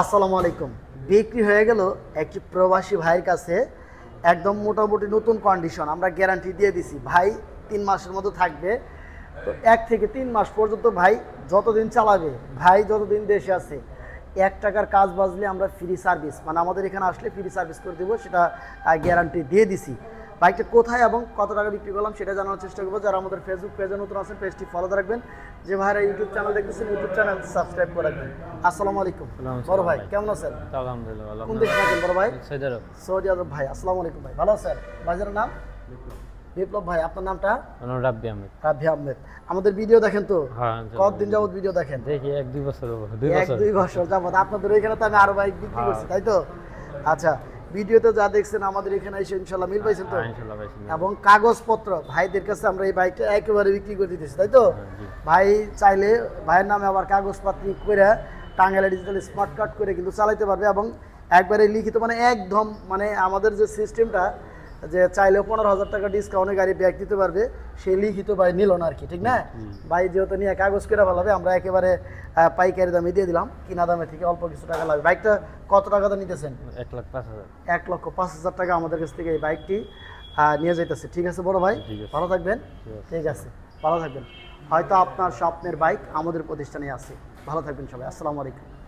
আসসালামু আলাইকুম। বিক্রি হয়ে গেল একটি প্রবাসী ভাইয়ের কাছে একদম মোটামুটি নতুন কন্ডিশন আমরা গ্যারান্টি দিয়ে দিছি। ভাই তিন মাসের মতো থাকবে। তো এক থেকে তিন মাস পর্যন্ত ভাই যতদিন চালাবে, ভাই যতদিন দেশে আছে, এক টাকার কাজ বাজলে আমরা ফ্রি সার্ভিস মানে আমাদের এখানে আসলে ফ্রি সার্ভিস করে দেবো, সেটা গ্যারান্টি দিয়ে দিছি। বাইকটা কোথায় এবং কত টাকা বিক্রি করলাম সেটা জানার চেষ্টা করব। যারা আমাদের ফেসবুক পেজে নতুন আছেন পেজটি ফলো রাখবেন। যে ভাইরা ইউটিউব চ্যানেল দেখতেছেন ইউটিউব চ্যানেল সাবস্ক্রাইব করে রাখবেন। আসসালামু আলাইকুম। বড় ভাই কেমন আছেন? আলহামদুলিল্লাহ কোন দেশে থাকেন বড় ভাই? সৌদি আরব। সৌদি আরব ভাই আসসালামু আলাইকুম ভাই ভালো আছেন? বাজারের নাম? বিপ্লব। ভাই আপনার নামটা? রাব্বি আহমেদ। রাভি আহমেদ। আমাদের ভিডিও দেখেন তো? হ্যাঁ কতদিন যাবত ভিডিও দেখেন? দেখি এক দুই বছর দুই এক বছর। দুই বছর যাবত আপনাদের ওইখানে তো আমি আরও বাইক বিক্রি করছি হ্যাঁ। তাই তো? আচ্ছা ভিডিওতে যা দেখছেন আমাদের এখানে এসে ইনশাল্লাহ মিল পাইছেন তো? হ্যাঁ, এবং কাগজপত্র ভাইদের কাছে আমরা এই বাইকটা একেবারে বিক্রি করে দিতেছি তাই তো? হ্যাঁ, ভাই চাইলে ভাইয়ের নামে আবার কাগজপত্র করে টাঙ্গাইলে ডিজিটাল স্মার্ট কার্ড করে কিন্তু চালাইতে পারবে এবং একবারে লিখিত মানে একদম মানে আমাদের যে সিস্টেমটা যে চাইলে পনেরো হাজার টাকা ডিসকাউন্টে গাড়ি ব্যাগ দিতে পারবে সে লিখিত ভাই নিল না আর কি ঠিক না? ভাই যেহেতু নিয়ে কাগজ করে ভালো আমরা একেবারে পাইকারি দামে দিয়ে দিলাম কিনা দামে থেকে অল্প কিছু টাকা লাগবে। বাইকটা কত টাকা টাকাতে নিতেছেন? এক লাখ পাঁচ হাজার। এক লক্ষ পাঁচ হাজার টাকা আমাদের কাছ থেকে এই বাইকটি নিয়ে যাইতেছে। ঠিক আছে বড় ভাই? ভালো থাকবেন। ঠিক আছে। ভালো থাকবেন। হয়তো আপনার স্বপ্নের বাইক আমাদের প্রতিষ্ঠানে আছে। ভালো থাকবেন সবাই। আসসালামু আলাইকুম।